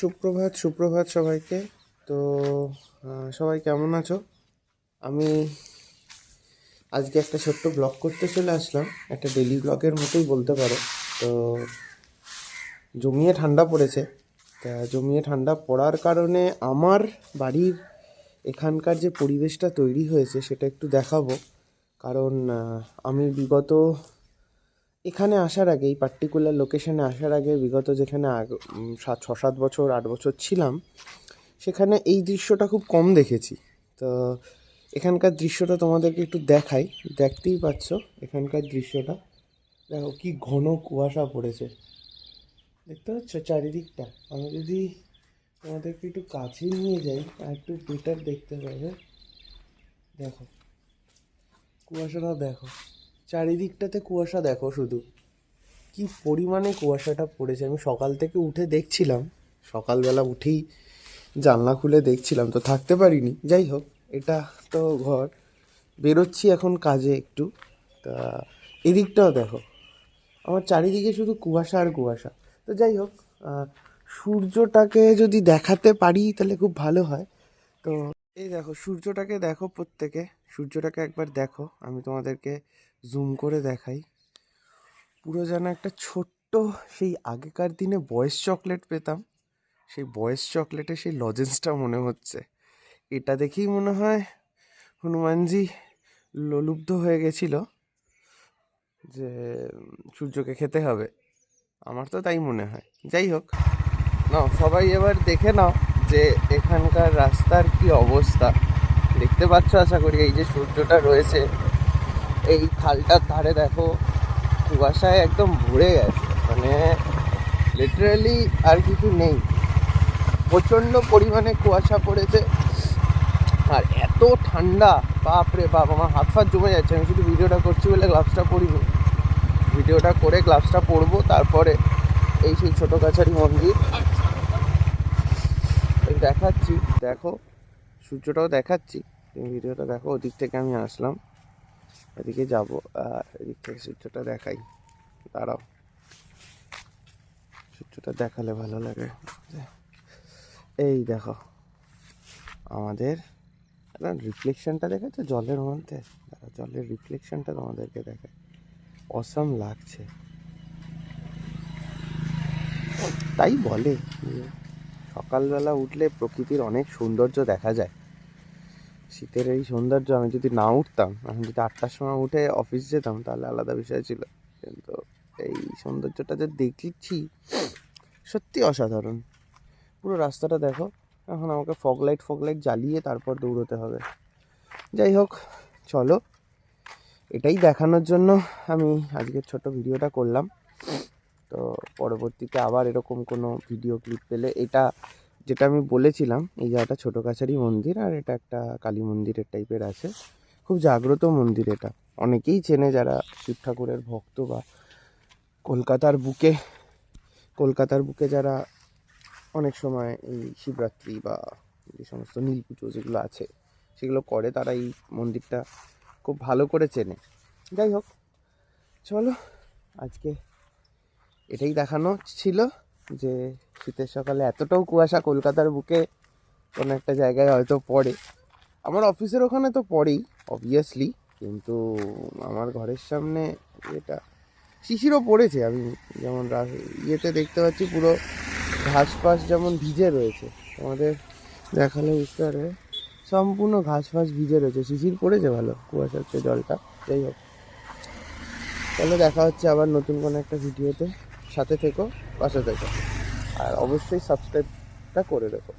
সুপ্রভাত সুপ্রভাত সবাইকে। তো সবাই কেমন আছো? আমি আজকে একটা ছোট্ট ব্লগ করতে চলে আসলাম। একটা ডেলি ব্লগের মতোই বলতে পারো। তো, জমিয়ে ঠান্ডা পড়েছে। তা, জমিয়ে ঠান্ডা পড়ার কারণে আমার বাড়ির এখানকার যে পরিবেশটা তৈরি হয়েছে, সেটা একটু দেখাবো। কারণ আমি বিগত এখানে আসার আগে, এই পার্টিকুলার লোকেশনে আসার আগে, বিগত যেখানে সাত, ছ, সাত বছর, আট বছর ছিলাম, সেখানে এই দৃশ্যটা খুব কম দেখেছি। তো, এখানকার দৃশ্যটা তোমাদেরকে একটু দেখাই। দেখতেই পাচ্ছ এখানকার দৃশ্যটা। দেখো কি ঘন কুয়াশা পড়েছে। দেখতে পাচ্ছ চারিদিকটা? আমি যদি তোমাদেরকে একটু কাছে নিয়ে যাই, আর একটু বেটার দেখতে পাবে। দেখো কুয়াশাটা দেখো। চারিদিকটাতে কুয়াশা দেখো শুধু। কি পরিমাণে কুয়াশাটা পড়েছে। আমি সকাল থেকে উঠে দেখছিলাম, সকালবেলা উঠেই জানলা খুলে দেখছিলাম, তো থাকতে পারিনি। যাই হোক, এটা তো ঘর। বেরোচ্ছি এখন কাজে একটু। তা এদিকটাও দেখো, আমার চারিদিকে শুধু কুয়াশা আর কুয়াশা। তো যাই হোক সূর্যটাকে যদি দেখাতে পারি তাহলে খুব ভালো হয়। তো এই দেখো, সূর্যটাকে দেখো প্রত্যেকে। সূর্যটাকে একবার দেখো। আমি তোমাদেরকে জুম করে দেখাই। পুরো যেন একটা ছোট্ট সেই আগেকার দিনে বয়েস চকলেট পেতাম। সেই বয়েস চকলেটে সেই লজেন্সটা মনে হচ্ছে। এটা দেখেই মনে হয় হনুমানজি লোলুব্ধ হয়ে গেছিল যে, সূর্যকে খেতে হবে। আমার তো তাই মনে হয়। যাই হোক না সবাই এবার দেখে নাও যে এখানকার রাস্তার কি অবস্থা। দেখতে পাচ্ছ আশা করি এই যে সূর্যটা রয়েছে এই খালটার ধারে দেখো, কুয়াশায় একদম ভরে গেছে। মানে লিটারালি আর কিছু নেই। প্রচণ্ড পরিমাণে কুয়াশা পড়েছে। আর এত ঠান্ডা, বাপরে বাপ, আমার হাত ফাত জমে যাচ্ছে। আমি শুধু ভিডিওটা করছি বলে গ্লাভসটা পরিনি। ভিডিওটা করে গ্লাভসটা পরবো, তারপরে এই সেই ছোটো কাছারি মন্দির। দেখাচ্ছি, দেখো, সূর্যটাও দেখাচ্ছি। ভিডিওটা দেখো, ওদিক থেকে আমি আসলাম। এদিকে যাব এদিক থেকে সূর্যটা দেখাই। দাঁড়াও। সূর্যটা দেখালে ভালো লাগে। এই দেখো আমাদের রিফ্লেকশনটা দেখেছ জলের মধ্যে? দাঁড়াও, জলের রিফ্লেকশনটা তোমাদেরকে দেখায় অসম লাগছে। তাই বলে সকালবেলা উঠলে প্রকৃতির অনেক সৌন্দর্য দেখা যায়। শীতের এই সৌন্দর্য, আমি যদি না উঠতাম, আমি যদি আটটার সময় উঠে অফিস যেতাম, তাহলে আলাদা বিষয় ছিল। কিন্তু এই সৌন্দর্যটা যে দেখছি, সত্যি অসাধারণ। পুরো রাস্তাটা দেখো, এখন আমাকে ফগ লাইট ফগ লাইট জ্বালিয়ে তারপর দৌড়তে হবে। যাই হোক, চলো। এটাই দেখানোর জন্য আমি আজকের ছোট ভিডিওটা করলাম। তো পরবর্তীতে আবার এরকম কোনো ভিডিও ক্লিপ পেলে এটা যেটা আমি বলেছিলাম, এই জায়গাটা ছোটো কাছারি মন্দির আর এটা একটা কালী মন্দিরের টাইপের আছে। খুব জাগ্রত মন্দির এটা। অনেকেই চেনে যারা শিব ঠাকুরের ভক্ত বা কলকাতার বুকে কলকাতার বুকে যারা অনেক সময় এই শিবরাত্রি বা যে সমস্ত নীল পুজো যেগুলো আছে, সেগুলো করে তারা এই মন্দিরটা খুব ভালো করে চেনে। যাই হোক, চলো আজকে এটাই দেখানো ছিল যে শীতের সকালে এতটাও কুয়াশা কলকাতার বুকে কোনো একটা জায়গায় হয়তো পড়ে। আমার অফিসের ওখানে তো পড়েই অবভিয়াসলি কিন্তু আমার ঘরের সামনে এটা শিশিরও পড়েছে। আমি যেমন ইয়েতে দেখতে পাচ্ছি পুরো ঘাস ফাস যেমন ভিজে রয়েছে। আমাদের দেখালে বুঝতে পারবে। সম্পূর্ণ ঘাস ফাস ভিজে রয়েছে। শিশির পড়েছে ভালো, কুয়াশা হচ্ছে জলটা। যাই হোক। তাহলে দেখা হচ্ছে আবার নতুন কোনো একটা ভিডিওতে। সাথে থেকো, পাশে থেকো। আর অবশ্যই সাবস্ক্রাইবটা করে রেখো।